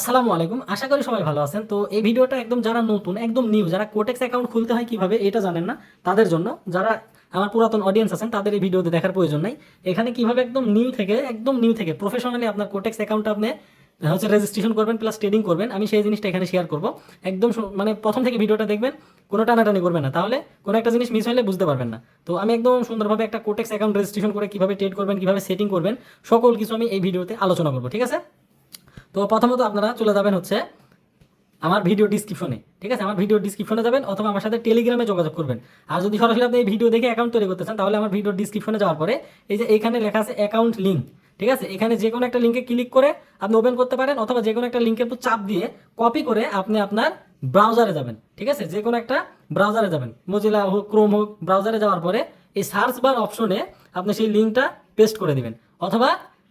আসসালামু আলাইকুম। আশা করি সবাই ভালো আছেন। তো এই ভিডিওটা একদম যারা নতুন, একদম নিউ যারা কোটেক্স অ্যাকাউন্ট খুলতে হয় কীভাবে, এটা জানেন না, তাদের জন্য। যারা আমার পুরাতন অডিয়েন্স আছেন, তাদের এই ভিডিওতে দেখার প্রয়োজন নাই। এখানে কীভাবে একদম নিউ থেকে, একদম নিউ থেকে প্রফেশনালি আপনার কোটেক্স অ্যাকাউন্টটা আপনি হচ্ছে রেজিস্ট্রেশন করবেন প্লাস ট্রেডিং করবেন, আমি সেই জিনিসটা এখানে শেয়ার করব। একদম মানে প্রথম থেকে ভিডিওটা দেখবেন, কোনো টানাটানি করবেন না। তাহলে কোনো একটা জিনিস মিস হলে বুঝতে পারবেন না। তো আমি একদম সুন্দরভাবে একটা কোটেক্স অ্যাকাউন্ট রেজিস্ট্রেশন করে কীভাবে ট্রেড করবেন, কীভাবে সেটিং করবেন, সকল কিছু আমি এই ভিডিওতে আলোচনা করব, ঠিক আছে? তো প্রথমত আপনারা চলে যাবেন হচ্ছে আমার ভিডিও ডিসক্রিপশনে ঠিক আছে? আমার ভিডিও ডিসক্রিপশনে যাবেন অথবা আমার সাথে টেলিগ্রামে যোগাযোগ করবেন। আর যদি সরাসরি আপনি এই ভিডিও দেখে অ্যাকাউন্ট তৈরি করতে চান, তাহলে আমার ভিডিও ডিসক্রিপশনে যাওয়ার পরে এই যে এখানে লেখা আছে অ্যাকাউন্ট লিঙ্ক ঠিক আছে? এখানে যে কোনো একটা লিঙ্কে ক্লিক করে আপনি ওপেন করতে পারেন অথবা যে কোনো একটা লিঙ্কের উপর চাপ দিয়ে কপি করে আপনি আপনার ব্রাউজারে যাবেন, ঠিক আছে? যে কোনো একটা ব্রাউজারে যাবেন। মজিলা হোক ক্রোম হোক ব্রাউজারে যাওয়ার পরে এই সার্চ বার অপশনে আপনি সেই লিঙ্কটা পেস্ট করে দিবেন। অথবা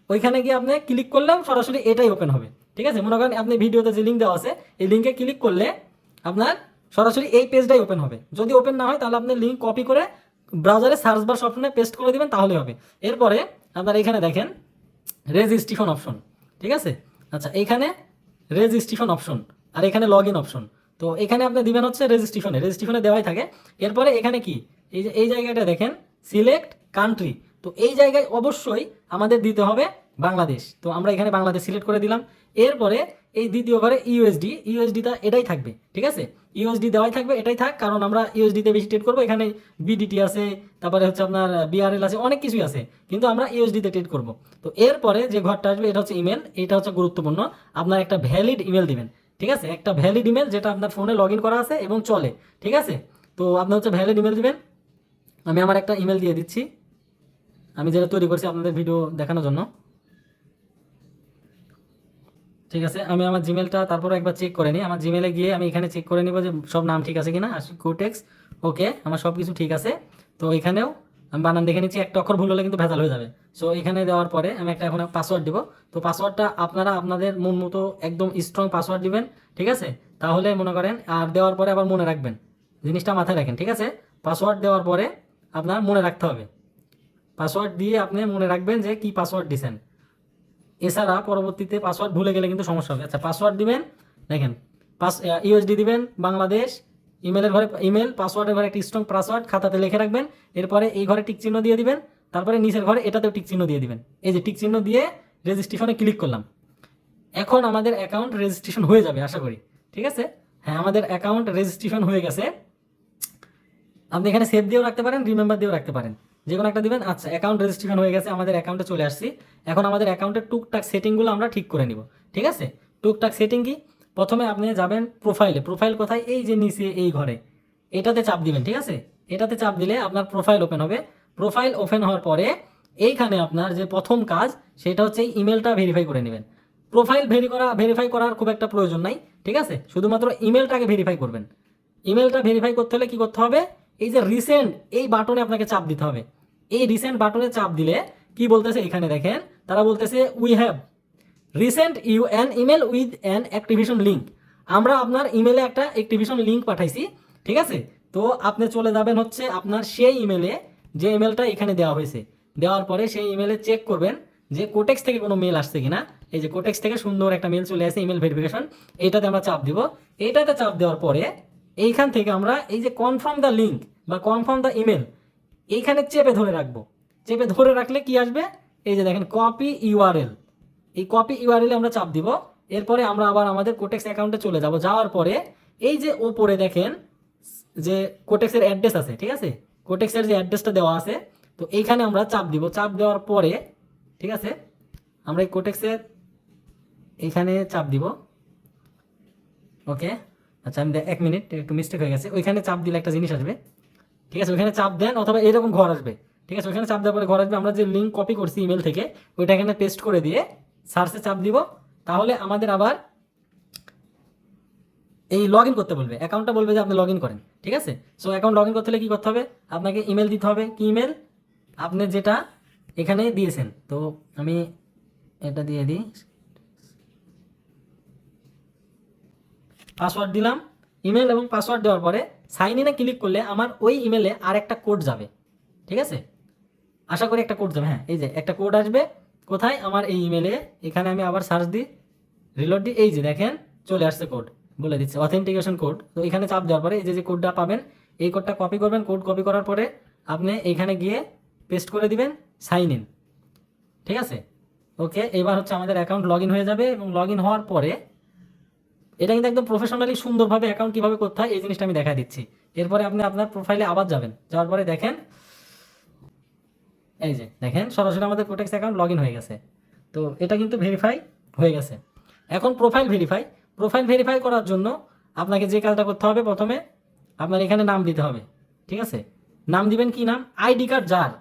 ওইখানে গিয়ে আপনি ক্লিক করলেও সরাসরি এটাই ওপেন হবে। ঠিক আছে? মনে করেন আপনি ভিডিওতে যে লিঙ্ক দেওয়া আছে, এই লিঙ্কে ক্লিক করলে আপনার সরাসরি এই পেজটাই ওপেন হবে। যদি ওপেন না হয়, তাহলে আপনি লিঙ্ক কপি করে ব্রাউজারে সার্চ বার অপশনে পেস্ট করে দেবেন তাহলে হবে। এরপরে আপনার এখানে দেখেন রেজিস্ট্রেশন অপশন ঠিক আছে? আচ্ছা এখানে রেজিস্ট্রেশন অপশন আর এখানে লগ ইন অপশন তো এখানে আপনি দিবেন হচ্ছে রেজিস্ট্রেশনে রেজিস্ট্রেশনে দেওয়াই থাকে। এরপরে এখানে কি? এই যে, এই জায়গাটা দেখেন সিলেক্ট কান্ট্রি তো এই জায়গায় অবশ্যই আমাদের দিতে হবে বাংলাদেশ। তো আমরা এখানে বাংলাদেশ সিলেক্ট করে দিলাম। এরপরে এই দ্বিতীয় ঘরে ইউএসডি ইউএসডিটা এটাই থাকবে, ঠিক আছে? ইউএসডি দেওয়াই থাকবে, এটাই থাক, কারণ আমরা ইউএসডিতে বেশি ট্রেড করব। এখানে বিডিটি আছে, তারপরে হচ্ছে আপনার বিআরএল আছে, অনেক কিছুই আছে। কিন্তু আমরা ইউএসডিতে ট্রেড করব। তো এরপরে যে ঘরটা আসবে, এটা হচ্ছে ইমেল এটা হচ্ছে গুরুত্বপূর্ণ। আপনার একটা ভ্যালিড ইমেল দিবেন, ঠিক আছে? একটা ভ্যালিড ইমেল যেটা আপনার ফোনে লগ করা আছে এবং চলে, ঠিক আছে? তো আপনার হচ্ছে ভ্যালিড ইমেল দিবেন। আমি আমার একটা ইমেল দিয়ে দিচ্ছি। আমি যেটা তৈরি করছি আপনাদের ভিডিও দেখানোর জন্য। ঠিক আছে, আমি আমার জিমেলটা তারপর একবার চেক করে নিই। আমার জিমেলে গিয়ে আমি এখানে চেক করে নিব যে সব নাম ঠিক আছে কিনা কোটেক্স ওকে আমার সব কিছু ঠিক আছে। তো এখানেও আমি বানান দেখে নিচ্ছি, একটা অক্ষর ভুল হলে কিন্তু ভেজাল হয়ে যাবে। সো এখানে দেওয়ার পরে আমি একটা এখন পাসওয়ার্ড দিব। তো পাসওয়ার্ডটা আপনারা আপনাদের মন মতো একদম স্ট্রং পাসওয়ার্ড দিবেন, ঠিক আছে? তাহলে মনে করেন, আর দেওয়ার পরে আবার মনে রাখবেন, জিনিসটা মাথায় রাখেন, ঠিক আছে? পাসওয়ার্ড দেওয়ার পরে আপনার মনে রাখতে হবে। পাসওয়ার্ড দিয়ে আপনি মনে রাখবেন যে কি পাসওয়ার্ড দিছেন। এছাড়া পরবর্তীতে পাসওয়ার্ড ভুলে গেলে কিন্তু সমস্যা হবে। আচ্ছা পাসওয়ার্ড দিবেন, দেখেন পাস ইউএসডি দিবেন, বাংলাদেশ ইমেলের ঘরে ইমেল পাসওয়ার্ডের ঘরে একটি স্ট্রং পাসওয়ার্ড খাতাতে লিখে রাখবেন, এরপরে এই ঘরে টিক চিহ্ন দিয়ে দিবেন, তারপরে নিচের ঘরে এটাতেও টিক চিহ্ন দিয়ে দিবেন। এই যে টিক চিহ্ন দিয়ে রেজিস্ট্রেশনে ক্লিক করলাম। এখন আমাদের অ্যাকাউন্ট রেজিস্ট্রেশন হয়ে যাবে, আশা করি। ঠিক আছে? হ্যাঁ আমাদের অ্যাকাউন্ট রেজিস্ট্রেশন হয়ে গেছে। আপনি এখানে সেভ দিয়েও রাখতে পারেন রিমেম্বার দিয়েও রাখতে পারেন। যে কোনো একটা দিবেন আচ্ছা অ্যাকাউন্ট রেজিস্ট্রেশন হয়ে গেছে, আমাদের অ্যাকাউন্টে চলে আসছি। এখন আমাদের অ্যাকাউন্টের টুকটাক সেটিংগুলো আমরা ঠিক করে নিব, ঠিক আছে? টুকটাক সেটিং কি? প্রথমে আপনি যাবেন প্রোফাইলে প্রোফাইল কোথায়? এই যে নিচে, এই ঘরে। এটাতে চাপ দিবেন, ঠিক আছে? এটাতে চাপ দিলে আপনার প্রোফাইল ওপেন হবে। প্রোফাইল ওপেন হওয়ার পরে এইখানে আপনার যে প্রথম কাজ, সেটা হচ্ছে ইমেলটা ভেরিফাই করে নেবেন। প্রোফাইল ভেরি করা ভেরিফাই করার খুব একটা প্রয়োজন নাই, ঠিক আছে? শুধুমাত্র ইমেলটাকে ভেরিফাই করবেন। ইমেলটা ভেরিফাই করতে হলে কি করতে হবে? এই যে রিসেন্ট এই বাটনে আপনাকে চাপ দিতে হবে। এই রিসেন্ট বাটনে চাপ দিলে কি বলতেছে এখানে দেখেন? তারা বলতেছে we have resent you an email with an activation link আমরা আপনার ইমেলে একটা অ্যাক্টিভেশন লিঙ্ক পাঠাইছি, ঠিক আছে? তো আপনি চলে যাবেন হচ্ছে আপনার সেই ইমেলে যে ইমেলটা এখানে দেওয়া হয়েছে। দেওয়ার পরে সেই ইমেলে চেক করবেন যে কোটেক্স থেকে কোনো মেল আসছে কিনা। এই যে কোটেক্স থেকে সুন্দর একটা মেল চলে আসে ইমেল ভেরিফিকেশন এইটাতে আমরা চাপ দিব। এইটাতে চাপ দেওয়ার পরে এইখান থেকে আমরা এই যে কনফার্ম দ্য লিঙ্ক বা কনফার্ম দ্য ইমেল এইখানে চেপে ধরে রাখব। চেপে ধরে রাখলে কি আসবে? এই যে দেখেন কপি ইউআরএল এই কপি ইউআরএল আমরা চাপ দিব। এরপরে আমরা আবার আমাদের কোটেক্স অ্যাকাউন্টে চলে যাব। যাওয়ার পরে এই যে ওপরে দেখেন, যে কোটেক্সের অ্যাড্রেস আছে, ঠিক আছে? কোটেক্সের যে অ্যাড্রেসটা দেওয়া আছে, তো এইখানে আমরা চাপ দিব। চাপ দেওয়ার পরে, ঠিক আছে? আমরা এই কোটেক্সের এইখানে চাপ দিব। ওকে আচ্ছা আমি এক মিনিট, একটু মিস্টেক হয়ে গেছে। ওইখানে চাপ দিলে একটা জিনিস আসবে। ঠিক আছে? ওইখানে চাপ দেন অথবা এরকম ঘর আসবে। ঠিক আছে? ওইখানে চাপ দেওয়ার পরে ঘর আসবে। আমরা যে লিঙ্ক কপি করছি ইমেল থেকে ওইটা এখানে পেস্ট করে দিয়ে সার্চে চাপ দিব। তাহলে আমাদের আবার এই লগ ইন করতে বলবে। অ্যাকাউন্টটা বলবে যে আপনি লগ ইন করেন। ঠিক আছে? সো অ্যাকাউন্ট লগ ইন করতে হলে কী করতে হবে? আপনাকে ইমেল দিতে হবে। কি ইমেল আপনি যেটা এখানে দিয়েছেন। তো আমি এটা দিয়ে দিই। পাসওয়ার্ড দিলাম। ইমেল এবং পাসওয়ার্ড দেওয়ার পরে সাইন ইনে ক্লিক করলে আমার ওই ইমেলে আর একটা কোড যাবে। ঠিক আছে? আশা করি একটা কোড যাবে। হ্যাঁ এই যে একটা কোড আসবে। কোথায়? আমার এই ইমেলে এখানে আমি আবার সার্চ দিই। রিলোড দিই। এই যে দেখেন, চলে আসছে কোড বলে দিচ্ছে অথেন্টিকেশন কোড তো এখানে চাপ দেওয়ার পরে এই যে যে কোডটা পাবেন, এই কোডটা কপি করবেন। কোড কপি করার পরে আপনি এইখানে গিয়ে পেস্ট করে দিবেন সাইন ইন ঠিক আছে? ওকে এবার হচ্ছে আমাদের অ্যাকাউন্ট লগ হয়ে যাবে এবং লগ হওয়ার পরে এটা কিন্তু একদম প্রফেশনালি সুন্দরভাবে অ্যাকাউন্ট কীভাবে করতে হয়, এই জিনিসটা আমি দেখা দিচ্ছি। এরপরে আপনি আপনার প্রোফাইলে আবার যাবেন। যাওয়ার পরে দেখেন, এই যে দেখেন, সরাসরি আমাদের প্রোটেক্স অ্যাকাউন্ট লগ হয়ে গেছে। তো এটা কিন্তু ভেরিফাই হয়ে গেছে। এখন প্রোফাইল ভেরিফাই প্রোফাইল ভেরিফাই করার জন্য আপনাকে যে কাজটা করতে হবে প্রথমে আপনার এখানে নাম দিতে হবে। ঠিক আছে? নাম দিবেন কি নাম? আইডি কার্ড যার।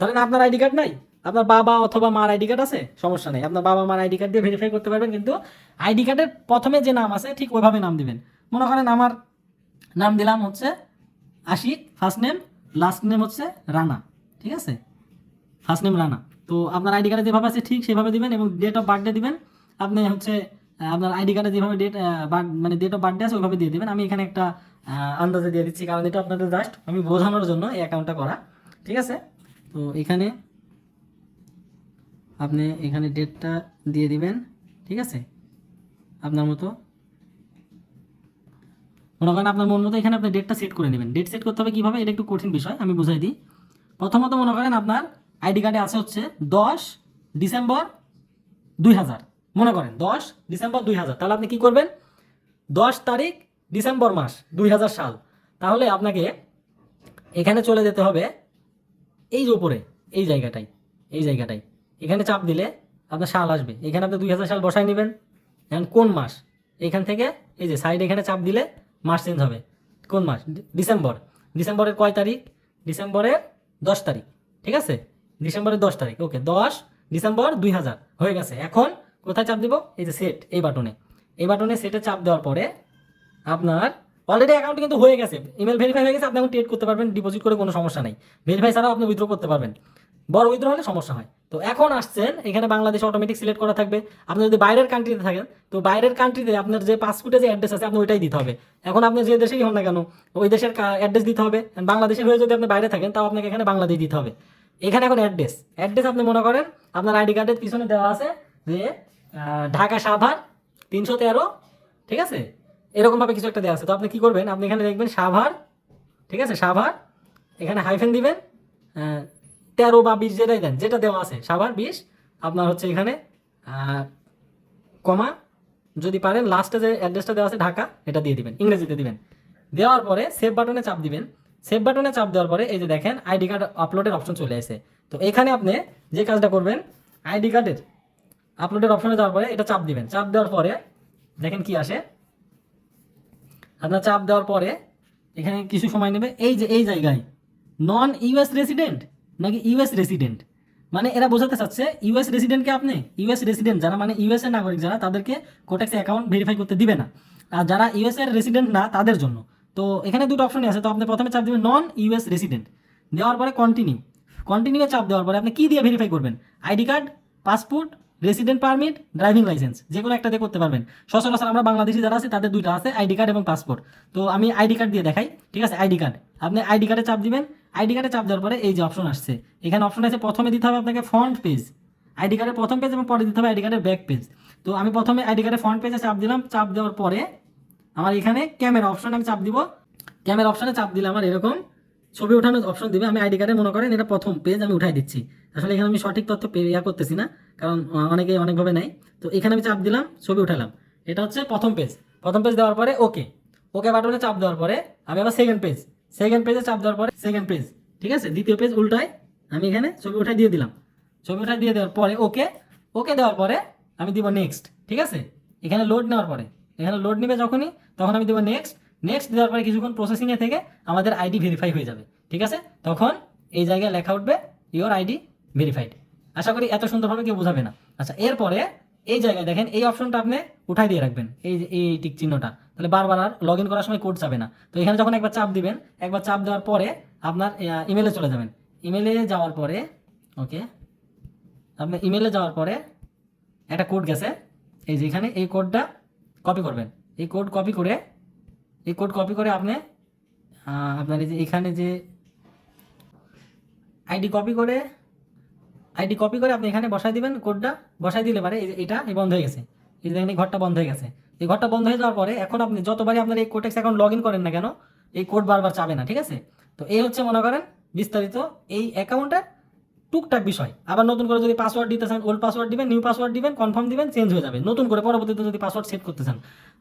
ধরেন আপনার আইডি কার্ড নাই? আপনার বাবা অথবা মার আইডি কার্ড আছে? সমস্যা নেই। আপনার বাবা মার আইডি কার্ড দিয়ে ভেরিফাই করতে পারবেন, কিন্তু আইডি কার্ডের প্রথমে যে নাম আছে, ঠিক ওইভাবে নাম দিবেন। মনে করেন আমার নাম দিলাম হচ্ছে Ashik first name last name হচ্ছে রানা, ঠিক আছে? First name Rana. তো আপনার আইডি কার্ডে যেভাবে আছে, ঠিক সেভাবে দিবেন এবং ডেট অফ বার্থডে দিবেন। আপনি হচ্ছে আপনার আইডি কার্ডে যেভাবে ডেট মানে ডেট অফ বার্থডে আছে, ওইভাবে দিয়ে দিবেন। আমি এখানে একটা আন্দাজে দিয়ে দিচ্ছি, কারণ এটা আপনাদের জাস্ট আমি বোঝানোর জন্য এই অ্যাকাউন্টটা করা, ঠিক আছে? তো এখানে আপনি এখানে ডেটটা দিয়ে দিবেন, ঠিক আছে? আপনার মতো। মনে করেন আপনার মন মতো এখানে আপনি ডেটটা সেট করে নেবেন। ডেট সেট করতে হবে কীভাবে? এটা একটু কঠিন বিষয়, আমি বুঝাই দিই। প্রথমত মনে করেন আপনার আইডি কার্ডে আছে হচ্ছে দশ ডিসেম্বর দুই হাজার। মনে করেন দশ ডিসেম্বর দুই হাজার। তাহলে আপনি কী করবেন? দশ তারিখ ডিসেম্বর মাস দুই হাজার সাল। তাহলে আপনাকে এখানে চলে যেতে হবে এই যে উপরে, এই জায়গাটাই এই জায়গাটাই এখানে চাপ দিলে আপনার সাল আসবে। এখানে আপনি দুই হাজার সাল বসায় নেবেন। এখন কোন মাস? এখান থেকে এই যে সাইড এখানে চাপ দিলে মাস চেঞ্জ হবে। কোন মাস? ডিসেম্বর। ডিসেম্বরের কয় তারিখ? ডিসেম্বরের দশ তারিখ। ঠিক আছে? ডিসেম্বরের দশ তারিখ। ওকে, দশ ডিসেম্বর দুই হাজার। হয়ে গেছে। এখন কোথায় চাপ দিব? এই যে সেট এই বাটনে এই বাটনে সেটে চাপ দেওয়ার পরে আপনার অলরেডি অ্যাকাউন্ট কিন্তু হয়ে গেছে। ইমেল ভেরিফাই হয়ে গেছে, আপনি এখন ট্রেড করতে পারবেন ডিপোজিট করে কোনো সমস্যা নেই। ভেরিফাই ছাড়াও আপনি উইথড্র করতে পারবেন। বড় উইথড্র হলে সমস্যা হয়। তো এখন আসছেন, এখানে বাংলাদেশ অটোমেটিক সিলেক্ট করা থাকবে। আপনি যদি বাইরের কান্ট্রিতে থাকেন, তো বাইরের কান্ট্রিতে আপনার যে পাসপোর্টে যে অ্যাড্রেস আছে, আপনি ওইটাই দিতে হবে। এখন আপনি যে দেশেই হন না কেন, ওই দেশের অ্যাড্রেস দিতে হবে। বাংলাদেশের হয়ে যদি আপনি বাইরে থাকেন, তাও আপনাকে এখানে বাংলাদেশ দিতে হবে। এখানে এখন অ্যাড্রেস অ্যাড্রেস আপনি মনে করেন, আপনার আইডি কার্ডের পিছনে দেওয়া আছে যে ঢাকা সাভার তিনশো তেরো, ঠিক আছে? এরকমভাবে কিছু একটা দেওয়া আছে। তো আপনি কী করবেন? আপনি এখানে দেখবেন সাভার, ঠিক আছে? সাভার, এখানে হাইফেন দিবেন তেরো বা বিশ যেটাই দেন, যেটা দেওয়া আছে, সাভার বিশ, আপনার হচ্ছে এখানে কমা, যদি পারেন লাস্টে যে অ্যাড্রেসটা দেওয়া আছে, ঢাকা, এটা দিয়ে দিবেন, ইংরেজিতে দিবেন। দেওয়ার পরে সেভ বাটনে চাপ দিবেন। সেভ বাটনে চাপ দেওয়ার পরে এই যে দেখেন আইডি কার্ড আপলোডের অপশন চলে আসে। তো এখানে আপনি যে কাজটা করবেন আইডি কার্ডের আপলোডের অপশনে যাওয়ার পরে এটা চাপ দিবেন। চাপ দেওয়ার পরে দেখেন কি আসে। আপনার চাপ দেওয়ার পরে এখানে কিছু সময় নেবে। এই যে, এই জায়গায় নন ইউএস রেসিডেন্ট নাকি ইউএস রেসিডেন্ট মানে এরা বোঝাতে চাচ্ছে ইউএস রেসিডেন্টকে আপনি? ইউএস রেসিডেন্ট যারা মানে ইউএস এর নাগরিক, যারা তাদেরকে কোটেক্স অ্যাকাউন্ট ভেরিফাই করতে দিবে না। আর যারা ইউএস এর রেসিডেন্ট না, তাদের জন্য। তো এখানে দুটো অপশনই আছে। তো আপনি প্রথমে চাপ দেবেন নন ইউএস রেসিডেন্ট দেওয়ার পরে কন্টিনিউ কন্টিনিউয়ে চাপ দেওয়ার পরে আপনি কি দিয়ে ভেরিফাই করবেন? ID card passport resident permit driving licence যে কোনো একটা দিয়ে করতে পারবেন। সচরাচর আমরা বাংলাদেশি যারা আছে, তাদের দুইটা আছে, আইডি কার্ড এবং পাসপোর্ট। তো আমি আইডি কার্ড দিয়ে দেখাই, ঠিক আছে? ID card. আপনি আইডি কার্ডে চাপ দিবেন, আইডি কার্ডে চাপ দেওয়ার পরে এই যে অপশন আসছে। এখানে অপশন আছে, প্রথমে দিতে হবে আপনাকে ফ্রন্ট পেজ আইডি কার্ডের প্রথম পেজ এবং পরে দিতে হবে আইডি কার্ডের ব্যাক পেজ তো আমি প্রথমে আইডি কার্ডের ফ্রন্ট পেজে চাপ দিলাম, চাপ দেওয়ার পরে আমার এখানে ক্যামেরা অপশন আমি চাপ দিব। ক্যামেরা অপশনে চাপ দিলে আমার এরকম ছবি ওঠানোর অপশন দিবে। আমি আইডি কার্ডে মনে করেন এটা প্রথম পেজ আমি উঠাই দিচ্ছি। আসলে এখানে আমি সঠিক তথ্য ইয়া করতেছি না, কারণ অনেকে অনেকভাবে নেয় তো এখানে আমি চাপ দিলাম, ছবি উঠালাম। এটা হচ্ছে প্রথম পেজ প্রথম পেজ দেওয়ার পরে ওকে ওকে বাটনে চাপ দেওয়ার পরে আমি আবার সেকেন্ড পেজ সেকেন্ড পেজে চাপ দেওয়ার পরে সেকেন্ড পেজ ঠিক আছে? দ্বিতীয় পেজ উল্টায় আমি এখানে ছবি উঠাই দিয়ে দিলাম। ছবি উঠাই দিয়ে দেওয়ার পরে ওকে ওকে দেওয়ার পরে আমি দিব নেক্সট ঠিক আছে? এখানে লোড নেওয়ার পরে। এখানে লোড নেবে যখনই, তখন আমি দেবো নেক্সট নেক্সট দেওয়ার পরে কিছুক্ষণ প্রসেসিংয়ে থেকে আমাদের আইডি ভেরিফাই হয়ে যাবে, ঠিক আছে? তখন এই জায়গায় লেখা উঠবে ইওর আইডি ভেরিফাইড আশা করি এত সুন্দরভাবে কেউ বোঝাবে না। আচ্ছা এরপরে এই জায়গায় দেখেন, এই অপশনটা আপনি উঠাই দিয়ে রাখবেন, এই এই টিক চিহ্নটা। তাহলে বারবার আর লগ ইন করার সময় কোড যাবে না। তো এখানে যখন একবার চাপ দিবেন, একবার চাপ দেওয়ার পরে আপনার ইমেলে চলে যাবেন। ইমেলে যাওয়ার পরে ওকে আপনি ইমেলে যাওয়ার পরে একটা কোড গেছে। এই যে এখানে এই কোডটা কপি করবেন। এই কোড কপি করে এই কোড কপি করে আপনি আপনার এই যে এখানে যে আইডি কপি করে আইডি কপি করে আপনি এখানে বসাই দিবেন কোডটা বসাই দিলে পারে এটা বন্ধ হয়ে গেছে। এই দেখেন এই ঘরটা বন্ধ হয়ে গেছে। এই ঘরটা বন্ধ হয়ে যাওয়ার পরে এখন আপনি যতবারই আপনার এই কোটেক্স অ্যাকাউন্ট লগ ইন করেন না কেন, এই কোড বারবার চাবে না, ঠিক আছে? তো এই হচ্ছে মনে করেন বিস্তারিত এই অ্যাকাউন্টের টুকটাক বিষয়। আবার নতুন করে যদি পাসওয়ার্ড দিতে চান ওল্ড পাসওয়ার্ড দিবেন নিউ পাসওয়ার্ড দিবেন কনফার্ম দিবেন চেঞ্জ হয়ে যাবে। নতুন করে পরবর্তীতে যদি পাসওয়ার্ড সেট করতে চান।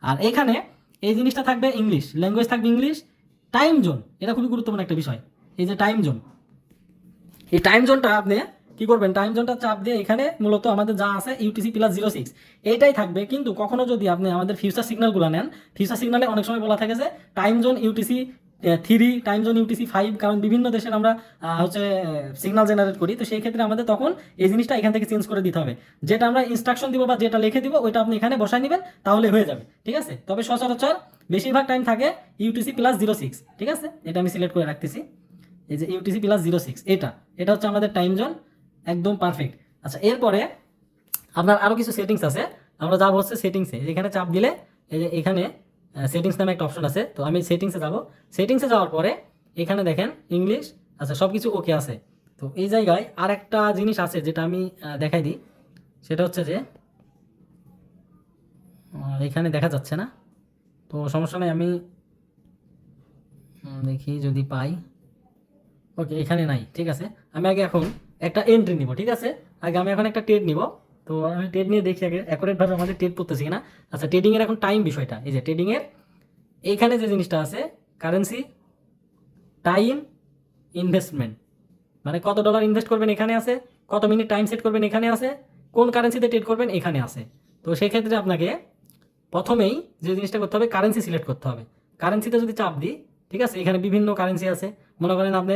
আর এখানে এই জিনিসটা থাকবে ইংলিশ ল্যাঙ্গুয়েজ থাকবে ইংলিশ টাইম জোন এটা খুবই গুরুত্বপূর্ণ একটা বিষয়, এই যে টাইম জোন এই টাইম জোনটা আপনি কি করবেন? টাইম জোনটা চাপ দিয়ে এখানে মূলত আমাদের যা আছে ইউটিসি প্লাস জিরো সিক্স এইটাই থাকবে। কিন্তু কখনো যদি আপনি আমাদের ফিউচার সিগন্যালগুলো নেন ফিউচার সিগনালে অনেক সময় বলা থাকে যে time zone UTC three time zone UTC five কারণ বিভিন্ন দেশের আমরা হচ্ছে সিগনাল জেনারেট করি। তো সেই ক্ষেত্রে আমাদের তখন এই জিনিসটা এখান থেকে চেঞ্জ করে দিতে হবে। যেটা আমরা ইনস্ট্রাকশন দিব বা যেটা লিখে দিব, ওইটা আপনি এখানে বসায় নেবেন, তাহলে হয়ে যাবে। ঠিক আছে? তবে সচরাচর বেশিরভাগ টাইম থাকে ইউটিসি প্লাস জিরো সিক্স ঠিক আছে? এটা আমি সিলেক্ট করে রাখতেছি। এই যে ইউটিসি প্লাস জিরো সিক্স এটা। এটা হচ্ছে আমাদের টাইম জোন একদম পারফেক্ট আচ্ছা এরপরে আপনার আরও কিছু সেটিংস আছে। আমরা যাব হচ্ছে সেটিংসে এখানে চাপ দিলে, এই যে এখানে সেটিংস নামে একটা অপশন আছে। তো আমি সেটিংসে যাব। সেটিংসে যাওয়ার পরে এখানে দেখেন ইংলিশ আচ্ছা সব কিছু ওকে আছে। তো এই জায়গায় আর একটা জিনিস আছে যেটা আমি দেখাই দিই। সেটা হচ্ছে যে এখানে দেখা যাচ্ছে না। তো সমস্যা নেই, আমি দেখি যদি পাই। ওকে এখানে নাই, ঠিক আছে। আমি আগে এখন একটা এন্ট্রি নিব, ঠিক আছে? আগে আমি এখন একটা টেড নিব। তো আমি টেড নিয়ে দেখি আগে। অ্যাকুরেটভাবে আমাদের টেড পড়তেছি কিনা? আচ্ছা ট্রেডিংয়ের এখন টাইম বিষয়টা। এই যে ট্রেডিংয়ের এইখানে যে জিনিসটা আছে কারেন্সি টাইম ইনভেস্টমেন্ট মানে কত ডলার ইনভেস্ট করবেন এখানে আছে, কত মিনিট টাইম সেট করবেন এখানে আছে, কোন কারেন্সিতে ট্রেড করবেন এখানে আছে। তো সেই ক্ষেত্রে আপনাকে প্রথমেই যে জিনিসটা করতে হবে কারেন্সি সিলেক্ট করতে হবে। কারেন্সিতে যদি চাপ দিই, ঠিক আছে, এখানে বিভিন্ন কারেন্সি আছে। মনে করেন আপনি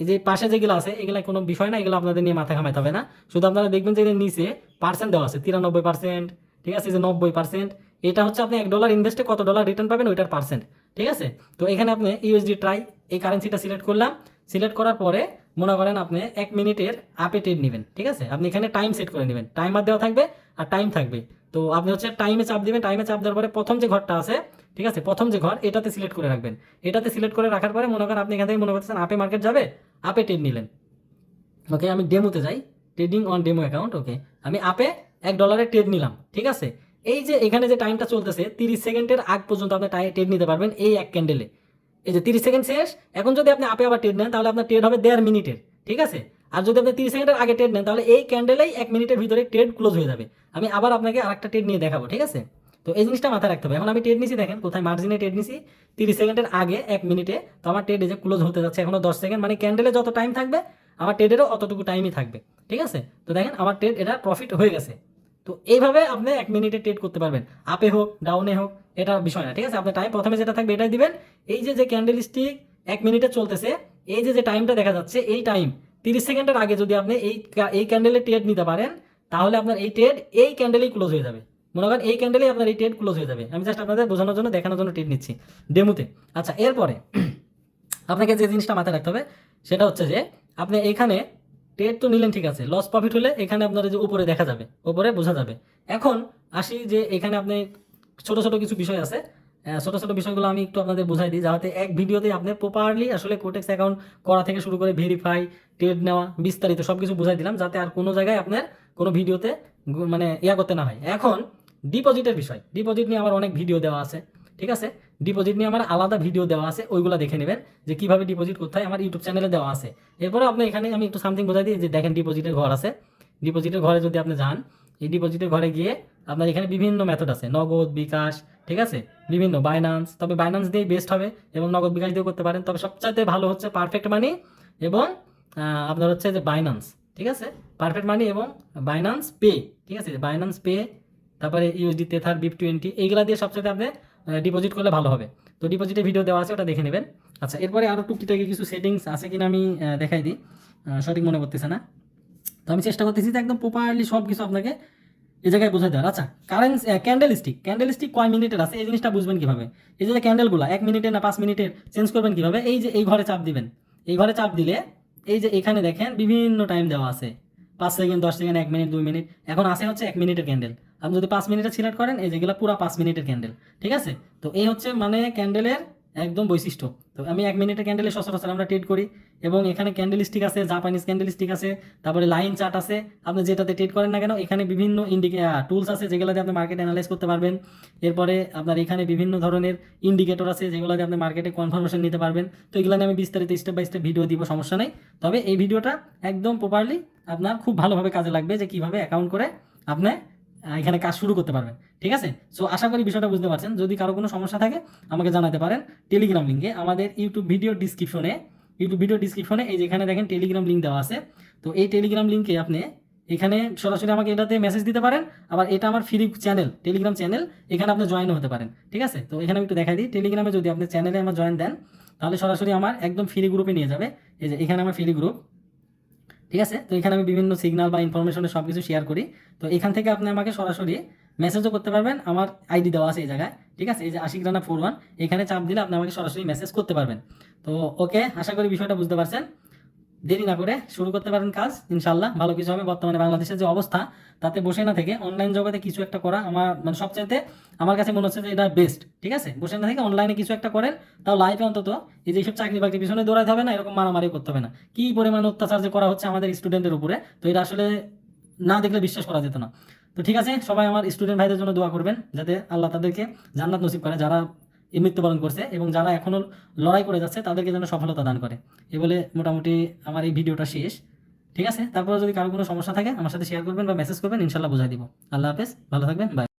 এই যে পাশে যেগুলো আছে, এগুলো কোনো বিষয় না, এগুলো আপনাদের নিয়ে মাথা ঘামাইতে হবে না। শুধু আপনারা দেখবেন যে এর নিচে পার্সেন্ট দেওয়া আছে, তিরানব্বই পার্সেন্ট ঠিক আছে? যে নব্বই পার্সেন্ট এটা হচ্ছে আপনি এক ডলার ইনভেস্টে কত ডলার রিটার্ন পাবেন, ওইটার পার্সেন্ট ঠিক আছে? তো এখানে আপনি ইউএসডি ট্রাই এই কারেন্সিটা সিলেক্ট করলাম। সিলেক্ট করার পরে মনে করেন আপনি এক মিনিটের আপে ট্রেড নেবেন, ঠিক আছে? আপনি এখানে টাইম সেট করে নেবেন। টাইমার দেওয়া থাকবে আর টাইম থাকবে। তো আপনি হচ্ছে টাইমে চাপ দেবেন টাইমে চাপ দেওয়ার পরে প্রথম যে ঘরটা আছে ঠিক আছে? প্রথম যে ঘর, এটাতে সিলেক্ট করে রাখবেন। এটাতে সিলেক্ট করে রাখার পরে মনে করেন আপনি এখান থেকে মনে করতেছেন আপে মার্কেট যাবে, আপে ট্রেড নিলেন। ওকে আমি ডেমোতে যাই। Trading on demo account okay আমি আপে এক ডলারের ট্রেড নিলাম, ঠিক আছে? এই যে এখানে যে টাইমটা চলতেছে, তিরিশ সেকেন্ডের আগ পর্যন্ত আপনি ট্রেড নিতে পারবেন এই এক ক্যান্ডেলে এই যে তিরিশ সেকেন্ড শেষ, এখন যদি আপনি আপে আবার ট্রেড নেন, তাহলে আপনার ট্রেড হবে দেড় মিনিটের, ঠিক আছে? আর যদি আপনি তিরিশ সেকেন্ডের আগে ট্রেড নেন, তাহলে এই ক্যান্ডেলেই এক মিনিটের ভিতরে ট্রেড ক্লোজ হয়ে যাবে। আমি আবার আপনাকে আরেকটা ট্রেড নিয়ে দেখাবো, ঠিক আছে? তো এই জিনিসটা মাথায় রাখতে হবে। এখন আমি ট্রেড নিছি দেখেন, কোথায় মার্জিনে ট্রেড নিছি, তিরিশ সেকেন্ডের আগে এক মিনিটে তো আমার এই যে ক্লোজ হতে যাচ্ছে, এখনও দশ সেকেন্ড মানে ক্যান্ডেলে যত টাইম থাকবে, আমার ট্রেডেরও অতটুকু টাইমই থাকবে, ঠিক আছে? তো দেখেন, আমার ট্রেড এটা প্রফিট হয়ে গেছে। তো এইভাবে আপনি এক মিনিটে ট্রেড করতে পারবেন। আপে হোক ডাউনে হোক, এটা বিষয় না, ঠিক আছে? আপনার টাইম প্রথমে যেটা থাকবে, এটাই দিবেন। এই যে যে ক্যান্ডেল স্টিক এক মিনিটে চলতেছে, এই যে যে টাইমটা দেখা যাচ্ছে, এই টাইম তিরিশ সেকেন্ডের আগে যদি আপনি এই এই ক্যান্ডেলে ট্রেড নিতে পারেন, তাহলে আপনার এই ট্রেড এই ক্যান্ডেলেই ক্লোজ হয়ে যাবে। মনে করেন এই ক্যান্ডেলেই আপনার এই ট্রেড ক্লোজ হয়ে যাবে। আমি জাস্ট আপনাদের বোঝানোর জন্য, দেখানোর জন্য ট্রেড নিচ্ছি ডেমোতে। আচ্ছা এরপরে আপনাকে যে জিনিসটা মাথায় রাখতে হবে, সেটা হচ্ছে যে আপনি এখানে ট্রেড তো নিলেন, ঠিক আছে লস প্রফিট হলে এখানে আপনার যে উপরে দেখা যাবে, উপরে বোঝা যাবে। এখন আসি যে এখানে আপনি ছোট ছোট কিছু বিষয় আছে। ছোটো, ছোট বিষয়গুলো আমি একটু আপনাদের বোঝাই দিই, যাতে এক ভিডিওতে আপনি প্রপারলি আসলে কোটেক্স অ্যাকাউন্ট করা থেকে শুরু করে ভেরিফাই ট্রেড নেওয়া, বিস্তারিত সব কিছু বোঝাই দিলাম, যাতে আর কোনো জায়গায় আপনার কোনো ভিডিওতে মানে ইয়া করতে না হয়। এখন ডিপোজিটের বিষয়। ডিপোজিট নিয়ে আমার অনেক ভিডিও দেওয়া আছে, ঠিক আছে? ডিপোজিট নিয়ে আমার আলাদা ভিডিও দেওয়া আছে, ওইগুলো দেখে নেবেন, যে কীভাবে ডিপোজিট করতে হয়। আমার ইউটিউব চ্যানেলে দেওয়া আছে। এরপরে আপনি এখানে আমি একটু সামথিং বোঝাই দিই, যে দেখেন ডিপোজিটের ঘর আছে। ডিপোজিটের ঘরে যদি আপনি যান, এই ডিপোজিটের ঘরে গিয়ে আপনার এখানে বিভিন্ন মেথড আছে। নগদ, বিকাশ, ঠিক আছে? বিভিন্ন বাইনান্স তবে বাইনান্স দিয়েই বেস্ট হবে এবং নগদ, বিকাশ দিয়েও করতে পারেন। তবে সবচাইতে ভালো হচ্ছে পারফেক্ট মানি এবং আপনার হচ্ছে যে বাইনান্স ঠিক আছে? পারফেক্ট মানি এবং বাইনান্স পে ঠিক আছে? বাইনান্স পে তারপরে ইউএসডি তেথার বিপ টোয়েন্টি এইগুলা দিয়ে সবচেয়ে আপনি ডিপোজিট করলে ভালো হবে। তো ডিপোজিটের ভিডিও দেওয়া আছে, ওটা দেখে নেবেন। আচ্ছা এরপরে আরও টুকিটাকি কিছু সেটিংস আছে কিনা আমি দেখাই দিই। সঠিক মনে করতেছে না। তো আমি চেষ্টা করতেছি যে একদম প্রপারলি সব কিছু আপনাকে এই জায়গায় বোঝাই দেওয়ার। আচ্ছা current candlestick candlestick কয় মিনিটের আছে? এই জিনিসটা বুঝবেন কীভাবে? এই যে ক্যান্ডেলগুলো এক মিনিটের না পাঁচ মিনিটের চেঞ্জ করবেন কীভাবে? এই যে, এই ঘরে চাপ দিবেন। এই ঘরে চাপ দিলে, এই যে এখানে দেখেন বিভিন্ন টাইম দেওয়া আছে। পাঁচ সেকেন্ড, দশ সেকেন্ড, এক মিনিট, দুই মিনিট। এখন আসে হচ্ছে এক মিনিটের ক্যান্ডেল আপনি যদি পাঁচ মিনিটে সিলেক্ট করেন, এই যেগুলো পুরো পাঁচ মিনিটের ক্যান্ডেল ঠিক আছে? তো এই হচ্ছে মানে ক্যান্ডেলের একদম বৈশিষ্ট্য। তো আমি এক মিনিটের ক্যান্ডেলে সচরাচর আমরা ট্রেড করি এবং এখানে ক্যান্ডেল স্টিক আছে জাপানিজ ক্যান্ডেল স্টিক আছে, তারপরে লাইন চার্ট আছে। আপনি যেটাতে ট্রেড করেন না কেন, এখানে বিভিন্ন ইন্ডিকে টুলস আছে যেগুলো যেগুলোতে আপনি মার্কেট অ্যানালাইজ করতে পারবেন। এরপরে আপনার এখানে বিভিন্ন ধরনের ইন্ডিকেটর আছে যেগুলো যেগুলোতে আপনি মার্কেটে কনফার্মেশন নিতে পারবেন। তো এগুলো নিয়ে আমি বিস্তারিত স্টেপ বাই স্টেপ ভিডিও দিব, সমস্যা নেই। তবে এই ভিডিওটা একদম প্রপারলি আপনার খুব ভালোভাবে কাজে লাগবে যে কীভাবে অ্যাকাউন্ট করে আপনি এখানে কাজ শুরু করতে পারবেন, ঠিক আছে? সো আশা করি বিষয়টা বুঝতে পারছেন। যদি কারও কোনো সমস্যা থাকে, আমাকে জানাতে পারেন টেলিগ্রাম লিঙ্কে আমাদের ইউটিউব ভিডিও ডিসক্রিপশনে ইউটিউব ভিডিও ডিসক্রিপশনে এই যেখানে দেখেন টেলিগ্রাম লিঙ্ক দেওয়া আছে। তো এই টেলিগ্রাম লিঙ্কে আপনি এখানে সরাসরি আমাকে এটাতে মেসেজ দিতে পারেন। আবার এটা আমার ফ্রি চ্যানেল টেলিগ্রাম চ্যানেল এখানে আপনি জয়েন হতে পারেন, ঠিক আছে? তো এখানে একটু দেখাই দিই। টেলিগ্রামে যদি আপনি চ্যানেলে আমার জয়েন দেন, তাহলে সরাসরি আমার একদম ফ্রি গ্রুপে নিয়ে যাবে। এই যে এখানে আমার ফ্রি গ্রুপ ঠিক আছে? তো এখানে আমি বিভিন্ন সিগনাল বা ইনফরমেশনের সব কিছু শেয়ার করি। তো এখান থেকে আপনি আমাকে সরাসরি মেসেজও করতে পারবেন। আমার আইডি দেওয়া আছে এই জায়গায়। ঠিক আছে? এই যে আশিক রানা ফোর ওয়ান এখানে চাপ দিলে আপনি আমাকে সরাসরি মেসেজ করতে পারবেন। তো ওকে আশা করি বিষয়টা বুঝতে পারছেন। দেরি না করে শুরু করতে পারেন কাজ ইনশাল্লাহ ভালো কিছু হবে। বর্তমানে বাংলাদেশের যে অবস্থা, তাতে বসে না থেকে অনলাইন জগতে কিছু একটা করা আমার মানে সবচাইতে আমার কাছে মনে হচ্ছে যে এটা বেস্ট ঠিক আছে? বসে না থেকে অনলাইনে কিছু একটা করেন, তাও লাইফে অন্তত এই যে সব চাকরি বাকরি পিছনে দৌড়াতে হবে না, এরকম মারামারি করতে হবে না। কি পরিমাণ অত্যাচার যে করা হচ্ছে আমাদের স্টুডেন্টের উপরে, তো এটা আসলে না দেখলে বিশ্বাস করা যেত না। তো ঠিক আছে, সবাই আমার স্টুডেন্ট ভাইদের জন্য দোয়া করবেন, যাতে আল্লাহ তাদেরকে জান্নাত নসিব করে। যারা মৃত্যুবরণ করছে এবং যারা এখনও লড়াই করে যাচ্ছে, তাদেরকে যেন সফলতা দান করে। এ বলে মোটামুটি আমার এই ভিডিওটা শেষ। ঠিক আছে? তারপরে যদি কারও কোনো সমস্যা থাকে, আমার সাথে শেয়ার করবেন বা মেসেজ করবেন, ইনশাল্লাহ বুঝাই দিব। আল্লাহ হাফেজ, ভালো থাকবেন বাই